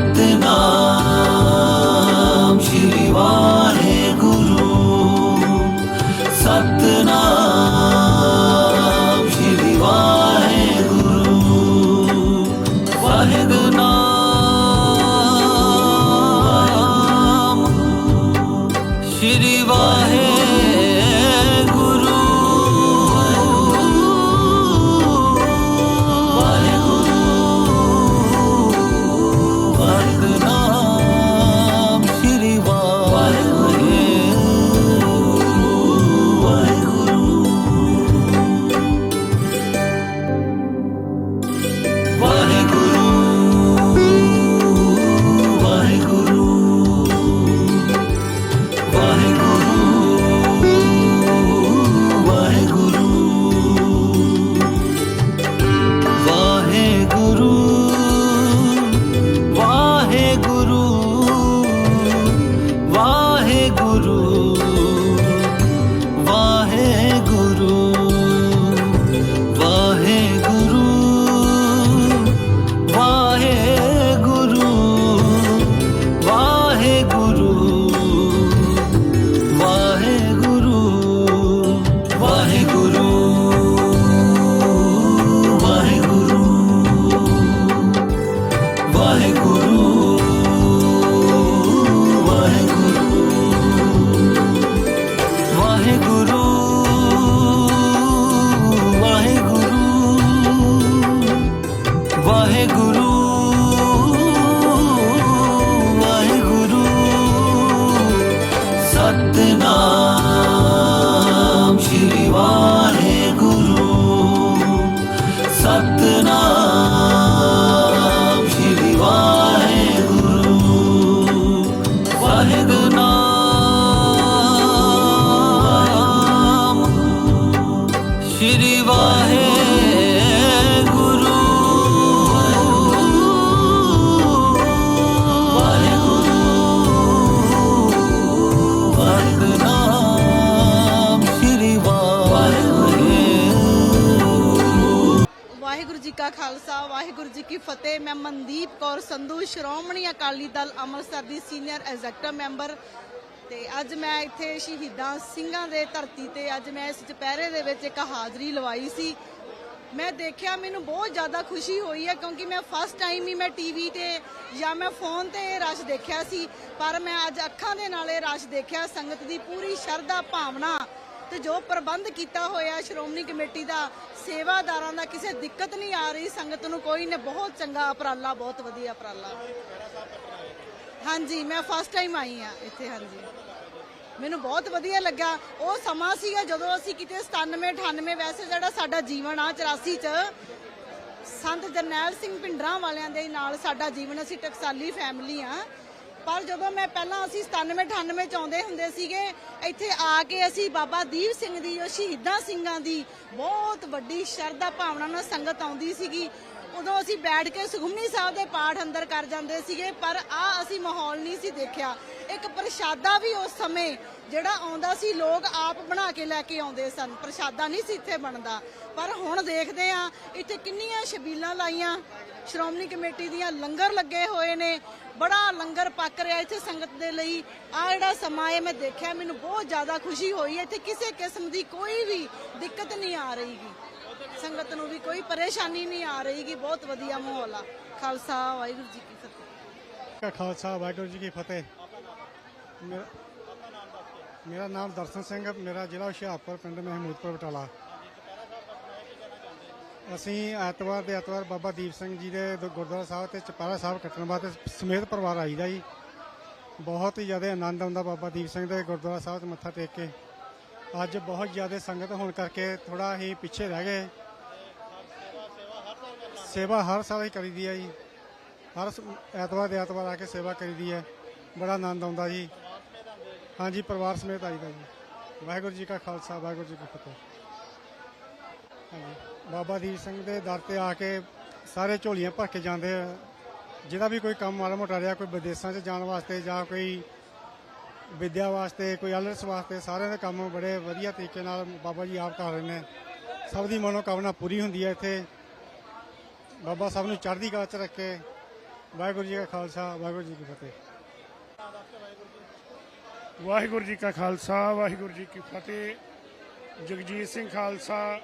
ربنا सतना ਅਤੇ ਮੈਂ ਮਨਦੀਪ ਕੌਰ ਸੰਧੂ, ਸ਼੍ਰੋਮਣੀ ਅਕਾਲੀ ਦਲ ਅੰਮ੍ਰਿਤਸਰ ਦੀ ਸੀਨੀਅਰ ਐਗਜ਼ੈਕਟਿਵ ਮੈਂਬਰ। ਤੇ ਅੱਜ ਮੈਂ ਇੱਥੇ ਸ਼ਹੀਦਾਂ ਸਿੰਘਾਂ ਦੇ ਧਰਤੀ ਤੇ ਅੱਜ ਮੈਂ ਇਸ ਚੁਪਹਿਰੇ ਦੇ ਵਿੱਚ ਇੱਕ ਹਾਜ਼ਰੀ ਲਵਾਈ ਸੀ। ਮੈਂ ਦੇਖਿਆ, ਮੈਨੂੰ ਬਹੁਤ ਜ਼ਿਆਦਾ ਖੁਸ਼ੀ ਹੋਈ ਹੈ ਕਿਉਂਕਿ ਮੈਂ ਫਸਟ ਟਾਈਮ ਹੀ ਮੈਂ ਟੀਵੀ ਤੇ ਜਾਂ ਮੈਂ ਫੋਨ ਤੇ ਇਹ ਰਸ਼ ਦੇਖਿਆ ਸੀ। ਪਰ ਮੈਂ ਅੱਜ ਅੱਖਾਂ ਦੇ ਨਾਲ ਇਹ ਰਸ਼ ਦੇਖਿਆ, ਸੰਗਤ ਦੀ ਪੂਰੀ ਸ਼ਰਧਾ, ਭਾਵਨਾ ਤੇ ਜੋ ਪ੍ਰਬੰਧ ਕੀਤਾ ਹੋਇਆ ਸ਼੍ਰੋਮਣੀ ਕਮੇਟੀ ਦਾ, ਸੇਵਾਦਾਰਾਂ ਦਾ, ਕਿਸੇ ਦਿੱਕਤ ਨਹੀਂ ਆ ਰਹੀ, ਸੰਗਤ ਨੂੰ ਕੋਈ ਨੇ ਬਹੁਤ ਚੰਗਾ ਉਪਰਾਲਾ, ਬਹੁਤ ਵਧੀਆ ਉਪਰਾਲਾ। ਹਾਂਜੀ, ਮੈਂ ਫਸਟ ਟਾਈਮ ਆਈ ਆ ਇੱਥੇ, ਹਾਂਜੀ। ਮੈਨੂੰ ਬਹੁਤ ਵਧੀਆ ਲੱਗਾ ਉਹ ਸਮਾਂ ਸੀਗਾ ਜਦੋਂ ਅਸੀਂ ਕਿਤੇ 97 98 ਵੈਸੇ ਜਿਹੜਾ ਸਾਡਾ ਜੀਵਨ ਆ 84 ਚ, ਸੰਤ ਜਰਨੈਲ ਸਿੰਘ ਪਿੰਡਰਾਂ ਵਾਲਿਆਂ ਦੇ ਨਾਲ ਸਾਡਾ ਜੀਵਨ, ਅਸੀਂ ਟਕਸਾਲੀ ਫੈਮਿਲੀ ਆ ਪਰ ਜਦੋਂ ਮੈਂ ਪਹਿਲਾਂ ਅਸੀਂ 97 98 ਚ ਆਉਂਦੇ ਹੁੰਦੇ ਸੀਗੇ, ਇੱਥੇ ਆ ਕੇ ਅਸੀਂ ਬਾਬਾ ਦੀਪ ਸਿੰਘ ਦੀ, ਜੋ ਸ਼ਹੀਦਾਂ ਸਿੰਘਾਂ ਦੀ ਬਹੁਤ ਵੱਡੀ ਸ਼ਰਧਾ ਭਾਵਨਾ ਨਾਲ ਸੰਗਤ ਆਉਂਦੀ ਸੀਗੀ। ਉਦੋਂ ਅਸੀਂ ਬੈਠ ਕੇ ਸੁਖਮਨੀ ਸਾਹਿਬ ਦੇ ਪਾਠ ਅੰਦਰ ਕਰ ਜਾਂਦੇ ਸੀਗੇ, ਪਰ ਆ ਅਸੀਂ ਮਾਹੌਲ ਨਹੀਂ ਸੀ ਦੇਖਿਆ। ਇੱਕ ਪ੍ਰਸ਼ਾਦਾ ਵੀ ਉਸ ਸਮੇਂ ਜਿਹੜਾ ਆਉਂਦਾ ਸੀ, ਲੋਕ ਆਪ ਬਣਾ ਕੇ ਲੈ ਕੇ ਆਉਂਦੇ ਸਨ। ਪ੍ਰਸ਼ਾਦਾ ਨਹੀਂ ਸੀ ਇੱਥੇ ਬਣਦਾ। ਪਰ ਹੁਣ ਦੇਖਦੇ ਆ ਇੱਥੇ ਕਿੰਨੀਆਂ ਸ਼ਬੀਲਾਂ ਲਾਈਆਂ। ਸ਼੍ਰੋਮਣੀ ਕਮੇਟੀ ਦੀਆਂ ਲੰਗਰ ਲੱਗੇ ਹੋਏ ਨੇ। ਬੜਾ ਲੰਗਰ ਪੱਕ ਰਿਹਾ ਇੱਥੇ ਸੰਗਤ ਦੇ ਲਈ। ਆ ਜਿਹੜਾ ਸਮਾਂ ਹੈ, ਮੈਂ ਦੇਖਿਆ, ਮੈਨੂੰ ਬਹੁਤ ਜ਼ਿਆਦਾ ਖੁਸ਼ੀ ਹੋਈ। ਹੈ ਇੱਥੇ ਕਿਸੇ ਕਿਸਮ ਦੀ ਕੋਈ ਵੀ ਦਿੱਕਤ ਨਹੀਂ ਆ ਰਹੀਗੀ ਸੰਗਤ ਨੂੰ ਵੀ ਕੋਈ ਪਰੇਸ਼ਾਨੀ ਨਹੀਂ ਆ ਰਹੀਗੀ ਬਹੁਤ ਵਧੀਆ ਮਾਹੌਲ ਆ। ਖਾਲਸਾ, ਵਾਹਿਗੁਰੂ ਜੀ ਕੀ ਫਤਿਹ। ਖਾਲਸਾ, ਵਾਹਿਗੁਰੂ ਜੀ ਕੀ ਫਤਿਹ। ਮੇਰਾ ਨਾਮ ਦਰਸ਼ਨ ਸਿੰਘ ਮੇਰਾ ਜ਼ਿਲ੍ਹਾ ਹੁਸ਼ਿਆਰਪੁਰ, ਪਿੰਡ ਮਹਿਮੂਦਪੁਰ ਬਟਾਲਾ। ਅਸੀਂ ਐਤਵਾਰ ਦੇ ਐਤਵਾਰ ਬਾਬਾ ਦੀਪ ਸਿੰਘ ਜੀ ਦੇ ਗੁਰਦੁਆਰਾ ਸਾਹਿਬ ਤੇ ਚਪਾਰਾ ਸਾਹਿਬ ਕੱਟਣ ਵਾਸਤੇ ਸਮੇਤ ਪਰਿਵਾਰ ਆਈਦਾ ਜੀ। ਬਹੁਤ ਹੀ ਜ਼ਿਆਦਾ ਆਨੰਦ ਆਉਂਦਾ ਬਾਬਾ ਦੀਪ ਸਿੰਘ ਦੇ ਗੁਰਦੁਆਰਾ ਸਾਹਿਬ 'ਚ ਮੱਥਾ ਟੇਕ ਕੇ। ਅੱਜ ਬਹੁਤ ਜ਼ਿਆਦਾ ਸੰਗਤ ਹੋਣ ਕਰਕੇ ਥੋੜਾ ਹੀ ਪਿੱਛੇ ਰਹਿ ਗਏ। ਸੇਵਾ ਹਰ ਸਾਲ ਹੀ ਕਰੀਦੀ ਹੈ ਜੀ। ਹਰ ਐਤਵਾਰ ਦੇ ਐਤਵਾਰ ਆ ਕੇ ਸੇਵਾ ਕਰੀਦੀ ਹੈ ਬੜਾ ਆਨੰਦ ਆਉਂਦਾ ਜੀ। ਹਾਂਜੀ, ਪਰਿਵਾਰ ਸਮੇਤ ਆਈਦਾ ਜੀ। ਵਾਹਿਗੁਰੂ ਜੀ ਕਾ ਖਾਲਸਾ, ਵਾਹਿਗੁਰੂ ਜੀ ਕੀ ਫਤਿਹ। ਹਾਂਜੀ, ਬਾਬਾ ਦੀਪ ਸਿੰਘ ਦੇ ਦਰ ਤੇ ਆ ਕੇ ਸਾਰੇ ਝੋਲੀਆਂ ਭਰ ਕੇ ਜਾਂਦੇ ਆ। ਜਿਹਦਾ ਵੀ ਕੋਈ ਕੰਮ ਮਾੜਾ ਮੋਟਾ ਰਿਹਾ, ਕੋਈ ਵਿਦੇਸ਼ਾਂ 'ਚ ਜਾਣ ਵਾਸਤੇ ਜਾਂ ਕੋਈ ਵਿਦਿਆ ਵਾਸਤੇ, ਕੋਈ ਆਲਰਸ ਵਾਸਤੇ ਸਾਰਿਆਂ ਦੇ ਕੰਮ ਬੜੇ ਵਧੀਆ ਤਰੀਕੇ ਨਾਲ ਬਾਬਾ ਜੀ ਆਪ ਕਰ ਰਹੇ ਨੇ। ਸਭ ਦੀ ਮਨੋਕਾਮਨਾ ਪੂਰੀ ਹੁੰਦੀ ਹੈ ਇੱਥੇ। ਬਾਬਾ ਸਾਹਿਬ ਨੂੰ ਚੜ੍ਹਦੀ ਕਲਾ 'ਚ ਰੱਖੇ। ਵਾਹਿਗੁਰੂ ਜੀ ਕਾ ਖਾਲਸਾ, ਵਾਹਿਗੁਰੂ ਜੀ ਕੀ ਫਤਿਹ। ਵਾਹਿਗੁਰੂ ਜੀ ਕਾ ਖਾਲਸਾ, ਵਾਹਿਗੁਰੂ ਜੀ ਕੀ ਫਤਿਹ। ਜਗਜੀਤ ਸਿੰਘ ਖਾਲਸਾ,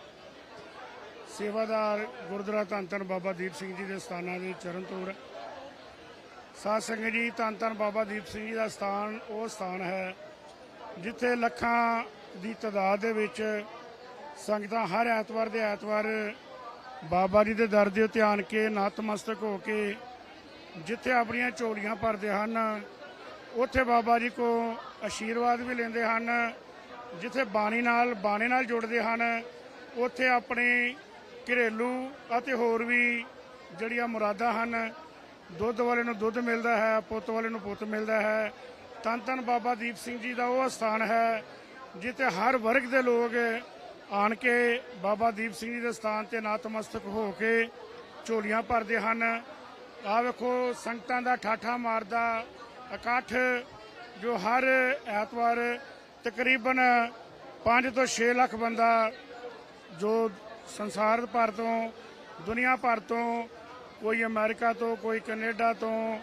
ਸੇਵਾਦਾਰ ਗੁਰਦੁਆਰਾ ਧੰਨ ਧੰਨ ਬਾਬਾ ਦੀਪ ਸਿੰਘ ਜੀ ਦੇ ਸਥਾਨਾਂ ਦੇ ਚਰਨ ਤੋਰ ਸਾਧ ਸੰਗਤ ਜੀ, ਧੰਨ ਧੰਨ ਬਾਬਾ ਦੀਪ ਸਿੰਘ ਜੀ ਦਾ ਸਥਾਨ, ਉਹ ਸਥਾਨ ਹੈ ਜਿੱਥੇ ਲੱਖਾਂ ਦੀ ਤਾਦਾਦ ਦੇ ਵਿੱਚ ਸੰਗਤਾਂ ਹਰ ਐਤਵਾਰ ਦੇ ਐਤਵਾਰ ਬਾਬਾ ਜੀ ਦੇ ਦਰ ਦੇ ਉੱਤੇ ਆਣ ਕੇ ਨਤਮਸਤਕ ਹੋ ਕੇ ਜਿੱਥੇ ਆਪਣੀਆਂ ਝੋਲੀਆਂ ਭਰਦੇ ਹਨ, ਉੱਥੇ ਬਾਬਾ ਜੀ ਕੋ ਆਸ਼ੀਰਵਾਦ ਵੀ ਲੈਂਦੇ ਹਨ, ਜਿੱਥੇ ਬਾਣੀ ਨਾਲ, ਬਾਣੇ ਨਾਲ ਜੁੜਦੇ ਹਨ, ਉੱਥੇ ਆਪਣੇ ਘਰੇਲੂ ਅਤੇ ਹੋਰ ਵੀ ਜਿਹੜੀਆਂ ਮੁਰਾਦਾਂ ਹਨ ਦੁੱਧ ਵਾਲੇ ਨੂੰ ਦੁੱਧ ਮਿਲਦਾ ਹੈ, ਪੁੱਤ ਵਾਲੇ ਨੂੰ ਪੁੱਤ ਮਿਲਦਾ ਹੈ। ਤਨ ਤਨ ਬਾਬਾ ਦੀਪ ਸਿੰਘ ਜੀ ਦਾ ਉਹ ਸਥਾਨ ਹੈ, ਜਿੱਥੇ ਹਰ ਵਰਗ ਦੇ ਲੋਕ ਆਣ ਕੇ ਬਾਬਾ ਦੀਪ ਸਿੰਘ ਜੀ ਦੇ ਸਥਾਨ ਤੇ ਨਤਮਸਤਕ ਹੋ ਕੇ ਝੋਲੀਆਂ ਭਰਦੇ ਹਨ। ਆ ਵੇਖੋ, ਸੰਗਤਾਂ ਦਾ ਠਾਠਾ ਮਾਰਦਾ ਇਕੱਠ, ਜੋ ਹਰ ਐਤਵਾਰ ਤਕਰੀਬਨ 5 ਤੋਂ 6 ਲੱਖ ਬੰਦਾ ਜੋ ਸੰਸਾਰ ਭਰ ਤੋਂ, ਦੁਨੀਆ ਭਰ ਤੋਂ ਕੋਈ ਅਮਰੀਕਾ ਤੋਂ, ਕੋਈ ਕੈਨੇਡਾ ਤੋਂ,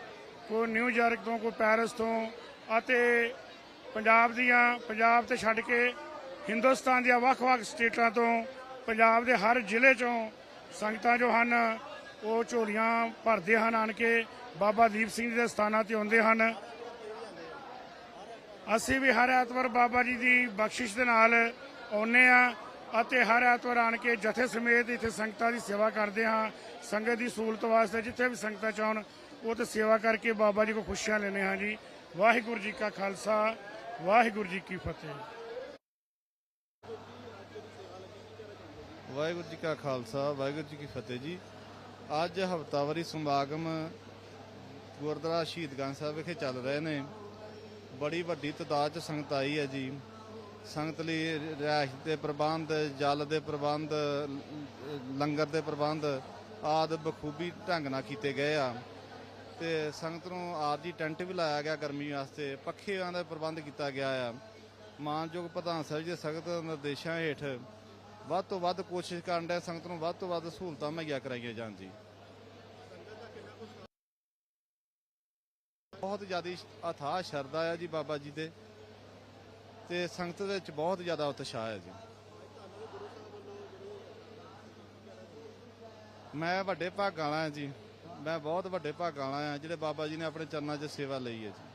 ਕੋਈ ਨਿਊਯਾਰਕ ਤੋਂ, ਕੋਈ ਪੈਰਿਸ ਤੋਂ ਅਤੇ ਪੰਜਾਬ ਦੀਆਂ, ਪੰਜਾਬ ਤੇ ਛੱਡ ਕੇ ਹਿੰਦੁਸਤਾਨ ਦੀਆਂ ਵੱਖ-ਵੱਖ ਸਟੇਟਾਂ ਤੋਂ, ਪੰਜਾਬ ਦੇ ਹਰ ਜ਼ਿਲ੍ਹੇ ਚੋਂ ਸੰਗਤਾਂ ਜੋ ਹਨ, ਉਹ ਝੋਲੀਆਂ ਭਰਦੇ ਹਨ, ਆਣ ਕੇ ਬਾਬਾ ਦੀਪ ਸਿੰਘ ਜੀ ਦੇ ਸਥਾਨਾਂ ਤੇ ਆਉਂਦੇ ਹਨ। ਅਸੀਂ ਵੀ ਹਰ ਐਤਵਾਰ ਬਾਬਾ ਜੀ ਦੀ ਬਖਸ਼ਿਸ਼ ਦੇ ਨਾਲ ਆਉਨੇ ਆ ਅਤੇ ਹਰ ਐਤਵਾਰ ਆਣ ਕੇ ਜਥੇ ਸਮੇਤ ਇੱਥੇ ਸੰਗਤਾਂ ਦੀ ਸੇਵਾ ਕਰਦੇ ਹਾਂ, ਸੰਗਤ ਦੀ ਸਹੂਲਤ ਵਾਸਤੇ ਜਿੱਥੇ ਵੀ ਸੰਗਤਾਂ ਚਾਹਣ ਉਹ ਤੇ ਸੇਵਾ ਕਰਕੇ ਬਾਬਾ ਜੀ ਕੋ ਖੁਸ਼ੀਆਂ ਲੈਣੇ ਹਾਂ ਜੀ। ਵਾਹਿਗੁਰੂ ਜੀ ਕਾ ਖਾਲਸਾ, ਵਾਹਿਗੁਰੂ ਜੀ ਕੀ ਫਤਿਹ। ਵਾਹਿਗੁਰੂ ਜੀ ਕਾ ਖਾਲਸਾ, ਵਾਹਿਗੁਰੂ ਜੀ ਕੀ ਫਤਿਹ ਜੀ। ਅੱਜ ਹਫਤਾਵਾਰੀ ਸਮਾਗਮ ਗੁਰਦੁਆਰਾ ਸ਼ਹੀਦਗੰਜ ਸਾਹਿਬ ਵਿਖੇ ਚੱਲ ਰਹੇ ਨੇ। ਬੜੀ ਵੱਡੀ ਤਦਾਦ ਚ ਸੰਗਤ ਆਈ ਹੈ ਜੀ। ਸੰਗਤ ਲਈ ਰਿਹਾਇਸ਼ ਦੇ ਪ੍ਰਬੰਧ, ਜਲ ਦੇ ਪ੍ਰਬੰਧ, ਲੰਗਰ ਦੇ ਪ੍ਰਬੰਧ ਆਦ ਬਖੂਬੀ ਢੰਗ ਨਾਲ ਕੀਤੇ ਗਏ ਆ। ਤੇ ਸੰਗਤ ਨੂੰ ਆਦੀ ਟੈਂਟ ਵੀ ਲਾਇਆ ਗਿਆ ਗਰਮੀ ਵਾਸਤੇ। ਪੱਖਿਆਂ ਦਾ ਪ੍ਰਬੰਧ ਕੀਤਾ ਗਿਆ ਆ। ਮਾਨਯੋਗ ਪ੍ਰਧਾਨ ਸਾਹਿਬ ਜੀ ਦੇ ਸਖਤ ਨਿਰਦੇਸ਼ਾਂ ਹੇਠ ਵੱਧ ਤੋਂ ਵੱਧ ਕੋਸ਼ਿਸ਼ ਕਰਨ ਦੇ ਸੰਗਤ ਨੂੰ ਵੱਧ ਤੋਂ ਵੱਧ ਸਹੂਲਤਾਂ ਮੁਹੱਈਆ ਕਰਾਈਆਂ ਜਾਣ ਜੀ। ਬਹੁਤ ਜ਼ਿਆਦਾ ਅਥਾਹ ਸ਼ਰਧਾ ਆ ਜੀ ਬਾਬਾ ਜੀ ਦੇ ਤੇ ਸੰਗਤ ਦੇ ਵਿੱਚ ਬਹੁਤ ਜ਼ਿਆਦਾ ਉਤਸ਼ਾਹ ਹੈ ਜੀ। ਮੈਂ ਵੱਡੇ ਭਾਗਾਂ ਵਾਲਾ ਹਾਂ ਜੀ। ਮੈਂ ਬਹੁਤ ਵੱਡੇ ਭਾਗਾਂ ਵਾਲਾ ਹਾਂ, ਜਿਹੜੇ ਬਾਬਾ ਜੀ ਨੇ ਆਪਣੇ ਚਰਨਾਂ 'ਚ ਸੇਵਾ ਲਈ ਹੈ ਜੀ।